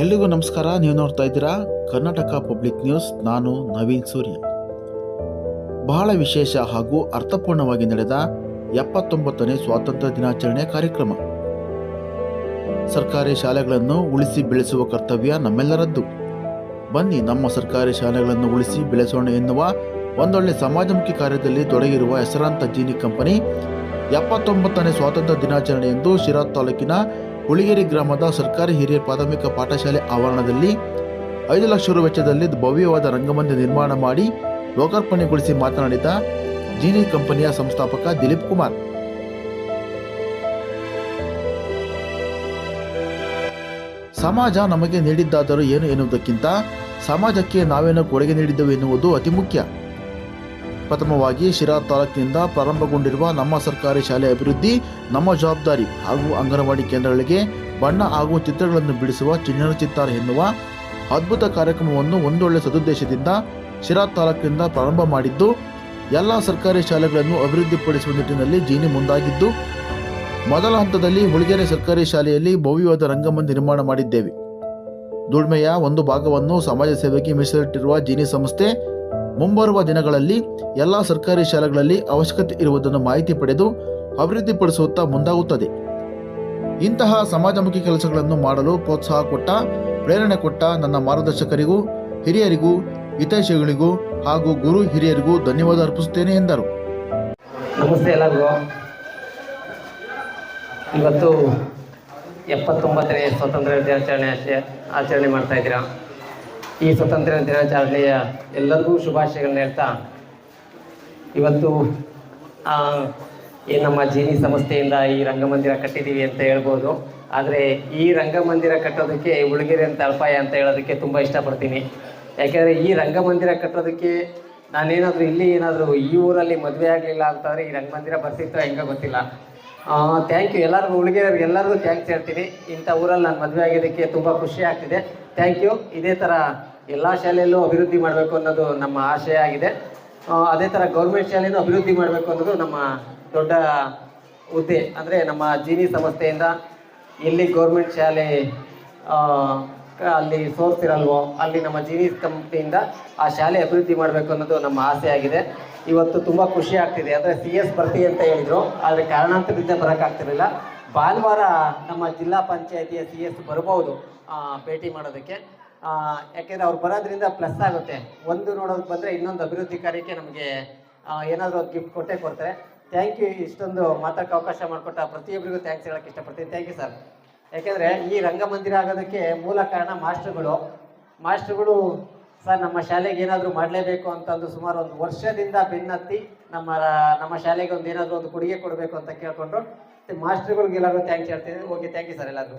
ಎಲ್ರಿಗೂ ನಮಸ್ಕಾರ. ನೀವು ನೋಡ್ತಾ ಇದ್ದೀರಾ ಕರ್ನಾಟಕ ಪಬ್ಲಿಕ್ ನ್ಯೂಸ್. ನಾನು ನವೀನ್ ಸೂರ್ಯ. ಬಹಳ ವಿಶೇಷ ಹಾಗೂ ಅರ್ಥಪೂರ್ಣವಾಗಿ ನಡೆದ ಎಪ್ಪತ್ತೊಂಬತ್ತನೇ ಸ್ವಾತಂತ್ರ್ಯ ದಿನಾಚರಣೆ ಕಾರ್ಯಕ್ರಮ. ಸರ್ಕಾರಿ ಶಾಲೆಗಳನ್ನು ಉಳಿಸಿ ಬೆಳೆಸುವ ಕರ್ತವ್ಯ ನಮ್ಮೆಲ್ಲರದ್ದು. ಬನ್ನಿ, ನಮ್ಮ ಸರ್ಕಾರಿ ಶಾಲೆಗಳನ್ನು ಉಳಿಸಿ ಬೆಳೆಸೋಣ ಎನ್ನುವ ಒಂದೊಳ್ಳೆ ಸಮಾಜಮುಖಿ ಕಾರ್ಯದಲ್ಲಿ ತೊಡಗಿರುವ ಹೆಸರಾಂತ ಜೀನಿ ಕಂಪನಿ ಎಪ್ಪತ್ತೊಂಬತ್ತನೇ ಸ್ವಾತಂತ್ರ್ಯ ದಿನಾಚರಣೆ ಎಂದು ಶಿರಾ ತಾಲೂಕಿನ ಹುಳಿಗೇರಿ ಗ್ರಾಮದ ಸರ್ಕಾರಿ ಹಿರಿಯ ಪ್ರಾಥಮಿಕ ಪಾಠಶಾಲೆ ಆವರಣದಲ್ಲಿ ಐದು ಲಕ್ಷ ರು ವೆಚ್ಚದಲ್ಲಿ ಭವ್ಯವಾದ ರಂಗಮಂದಿರ ನಿರ್ಮಾಣ ಮಾಡಿ ಲೋಕಾರ್ಪಣೆಗೊಳಿಸಿ ಮಾತನಾಡಿದ ಜೀನಿ ಕಂಪನಿಯ ಸಂಸ್ಥಾಪಕ ದಿಲೀಪ್ ಕುಮಾರ್. ಸಮಾಜ ನಮಗೆ ನೀಡಿದ್ದಾದರೂ ಏನು ಎನ್ನುವುದಕ್ಕಿಂತ ಸಮಾಜಕ್ಕೆ ನಾವೇನು ಕೊಡುಗೆ ನೀಡಿದ್ದೆವು ಎನ್ನುವುದು ಅತಿ ಮುಖ್ಯ. ಪ್ರಥಮವಾಗಿ ಶಿರಾ ತಾಲೂಕಿನಿಂದ ಪ್ರಾರಂಭಗೊಂಡಿರುವ ನಮ್ಮ ಸರ್ಕಾರಿ ಶಾಲೆ ಅಭಿವೃದ್ಧಿ, ನಮ್ಮ ಜವಾಬ್ದಾರಿ ಹಾಗೂ ಅಂಗನವಾಡಿ ಕೇಂದ್ರಗಳಿಗೆ ಬಣ್ಣ ಹಾಗೂ ಚಿತ್ರಗಳನ್ನು ಬಿಡಿಸುವ ಚಿನ್ನರ ಚಿತ್ತಾರ ಎನ್ನುವ ಅದ್ಭುತ ಕಾರ್ಯಕ್ರಮವನ್ನು ಒಂದೊಳ್ಳೆ ಸದುದ್ದೇಶದಿಂದ ಶಿರಾ ತಾಲೂಕಿನಿಂದ ಪ್ರಾರಂಭ ಮಾಡಿದ್ದು, ಎಲ್ಲ ಸರ್ಕಾರಿ ಶಾಲೆಗಳನ್ನು ಅಭಿವೃದ್ಧಿಪಡಿಸುವ ನಿಟ್ಟಿನಲ್ಲಿ ಜೀನಿ ಮುಂದಾಗಿದ್ದು, ಮೊದಲ ಹಂತದಲ್ಲಿ ಹುಳಿಗೆರೆ ಸರ್ಕಾರಿ ಶಾಲೆಯಲ್ಲಿ ಭವ್ಯವಾದ ರಂಗಮಂದಿ ನಿರ್ಮಾಣ ಮಾಡಿದ್ದೇವೆ. ದುಡ್ಮೆಯ ಒಂದು ಭಾಗವನ್ನು ಸಮಾಜ ಸೇವೆಗೆ ಮೀಸಲಿಟ್ಟಿರುವ ಜೀನಿ ಸಂಸ್ಥೆ ಮುಂಬರುವ ದಿನಗಳಲ್ಲಿ ಎಲ್ಲ ಸರ್ಕಾರಿ ಶಾಲೆಗಳಲ್ಲಿ ಅವಶ್ಯಕತೆ ಇರುವುದನ್ನು ಮಾಹಿತಿ ಪಡೆದು ಅಭಿವೃದ್ಧಿಪಡಿಸುತ್ತಾ ಮುಂದಾಗುತ್ತದೆ. ಇಂತಹ ಸಮಾಜಮುಖಿ ಕೆಲಸಗಳನ್ನು ಮಾಡಲು ಪ್ರೋತ್ಸಾಹ ಕೊಟ್ಟ, ಪ್ರೇರಣೆ ಕೊಟ್ಟ ನನ್ನ ಮಾರ್ಗದರ್ಶಕರಿಗೂ, ಹಿರಿಯರಿಗೂ, ಹಿತೈಷಿಗಳಿಗೂ ಹಾಗೂ ಗುರು ಹಿರಿಯರಿಗೂ ಧನ್ಯವಾದ ಅರ್ಪಿಸುತ್ತೇನೆ ಎಂದರು. ನಮಸ್ತೆ ಎಲ್ಲರಿಗೂ. ಇವತ್ತು ಎಪ್ಪತ್ತೊಂಬತ್ತನೇ ಸ್ವಾತಂತ್ರ್ಯ ದಿನಾಚರಣೆ ಆಚೆ- ಆಚರಣೆ ಮಾಡ್ತಾ ಇದ್ದೀರಾ? ಈ ಸ್ವತಂತ್ರ ದಿನಾಚರಣೆಯ ಎಲ್ಲರಿಗೂ ಶುಭಾಶಯಗಳನ್ನ ಹೇಳ್ತಾ, ಇವತ್ತು ಈ ನಮ್ಮ ಜೀನಿ ಸಂಸ್ಥೆಯಿಂದ ಈ ರಂಗಮಂದಿರ ಕಟ್ಟಿದ್ದೀವಿ ಅಂತ ಹೇಳ್ಬೋದು. ಆದರೆ ಈ ರಂಗಮಂದಿರ ಕಟ್ಟೋದಕ್ಕೆ ಉಳಿಗೆರೆ ಅಂತ ಅಲ್ಪಾಯ ಅಂತ ಹೇಳೋದಕ್ಕೆ ತುಂಬ ಇಷ್ಟಪಡ್ತೀನಿ. ಯಾಕೆಂದರೆ ಈ ರಂಗಮಂದಿರ ಕಟ್ಟೋದಕ್ಕೆ ನಾನೇನಾದರೂ ಇಲ್ಲಿ ಏನಾದರೂ ಈ ಊರಲ್ಲಿ ಮದುವೆ ಆಗಲಿಲ್ಲ ಅಂತಂದರೆ ಈ ರಂಗಮಂದಿರ ಬರ್ತಿತ್ತು ಹೆಂಗೋ ಗೊತ್ತಿಲ್ಲ. ಥ್ಯಾಂಕ್ ಯು ಎಲ್ಲರಿಗೂ ಹುಡುಗಿಯರಿಗೆ ಎಲ್ಲರಿಗೂ ಥ್ಯಾಂಕ್ಸ್ ಹೇಳ್ತೀನಿ. ಇಂಥ ಊರಲ್ಲಿ ನಾನು ಮದುವೆ ಆಗಿದ್ದಕ್ಕೆ ತುಂಬ ಖುಷಿ ಆಗ್ತಿದೆ. ಥ್ಯಾಂಕ್ ಯು ಇದೇ ಥರ ಎಲ್ಲ ಶಾಲೆಯಲ್ಲೂ ಅಭಿವೃದ್ಧಿ ಮಾಡಬೇಕು ಅನ್ನೋದು ನಮ್ಮ ಆಶಯ ಆಗಿದೆ. ಅದೇ ಥರ ಗೌರ್ಮೆಂಟ್ ಶಾಲೆಯಲ್ಲೂ ಅಭಿವೃದ್ಧಿ ಮಾಡಬೇಕು ಅನ್ನೋದು ನಮ್ಮ ದೊಡ್ಡ ಹುದ್ದೆ. ಅಂದರೆ ನಮ್ಮ ಜೀನಿ ಸಂಸ್ಥೆಯಿಂದ ಎಲ್ಲಿ ಗೌರ್ಮೆಂಟ್ ಶಾಲೆ ಅಲ್ಲಿ ಸೋರ್ಸ್ ಅಲ್ಲಿ ನಮ್ಮ ಜೀನಿ ಕಂಪ್ನಿಯಿಂದ ಆ ಶಾಲೆ ಅಭಿವೃದ್ಧಿ ಮಾಡಬೇಕು ಅನ್ನೋದು ನಮ್ಮ ಆಸೆ ಆಗಿದೆ. ಇವತ್ತು ತುಂಬ ಖುಷಿ ಆಗ್ತಿದೆ. ಅಂದರೆ ಸಿ ಎಸ್ ಬರ್ತಿ ಅಂತ ಹೇಳಿದರು. ಆದರೆ ಕಾರಣಾಂತರದಿಂದ ಬರೋಕ್ಕಾಗ್ತಿರಲಿಲ್ಲ ಭಾನುವಾರ ನಮ್ಮ ಜಿಲ್ಲಾ ಪಂಚಾಯತಿಯ ಸಿ ಎಸ್ ಬರ್ಬೋದು ಭೇಟಿ ಮಾಡೋದಕ್ಕೆ. ಯಾಕೆಂದ್ರೆ ಅವ್ರು ಬರೋದ್ರಿಂದ ಪ್ಲಸ್ ಆಗುತ್ತೆ. ಒಂದು ನೋಡೋದಕ್ಕೆ ಬಂದರೆ ಇನ್ನೊಂದು ಅಭಿವೃದ್ಧಿ ಕಾರ್ಯಕ್ಕೆ ನಮಗೆ ಏನಾದರೂ ಒಂದು ಗಿಫ್ಟ್ ಕೊಟ್ಟೇ ಕೊಡ್ತಾರೆ. ಥ್ಯಾಂಕ್ ಯು ಇಷ್ಟೊಂದು ಮಾತಾಡೋಕ್ಕೆ ಅವಕಾಶ ಮಾಡಿಕೊಟ್ಟ ಪ್ರತಿಯೊಬ್ಬರಿಗೂ ಥ್ಯಾಂಕ್ಸ್ ಹೇಳೋಕ್ಕೆ ಇಷ್ಟಪಡ್ತೀನಿ. ಥ್ಯಾಂಕ್ ಯು ಸರ್ ಯಾಕೆಂದರೆ ಈ ರಂಗಮಂದಿರ ಆಗೋದಕ್ಕೆ ಮೂಲ ಕಾರಣ ಮಾಸ್ಟ್ರುಗಳು. ಮಾಸ್ಟ್ರುಗಳು ಸರ್ ನಮ್ಮ ಶಾಲೆಗೆ ಏನಾದರೂ ಮಾಡಲೇಬೇಕು ಅಂತಂದು ಸುಮಾರು ಒಂದು ವರ್ಷದಿಂದ ಬೆನ್ನತ್ತಿ ನಮ್ಮ ನಮ್ಮ ಶಾಲೆಗೆ ಒಂದು ಏನಾದರೂ ಒಂದು ಕೊಡುಗೆ ಕೊಡಬೇಕು ಅಂತ ಕೇಳಿಕೊಂಡು ಮಾಸ್ಟರ್ಗಳಿಗೆ ಎಲ್ಲರೂ ಥ್ಯಾಂಕ್ಸ್ ಹೇಳ್ತೀನಿ. ಓಕೆ ಥ್ಯಾಂಕ್ ಯು ಸರ್ ಎಲ್ಲರಿಗೂ.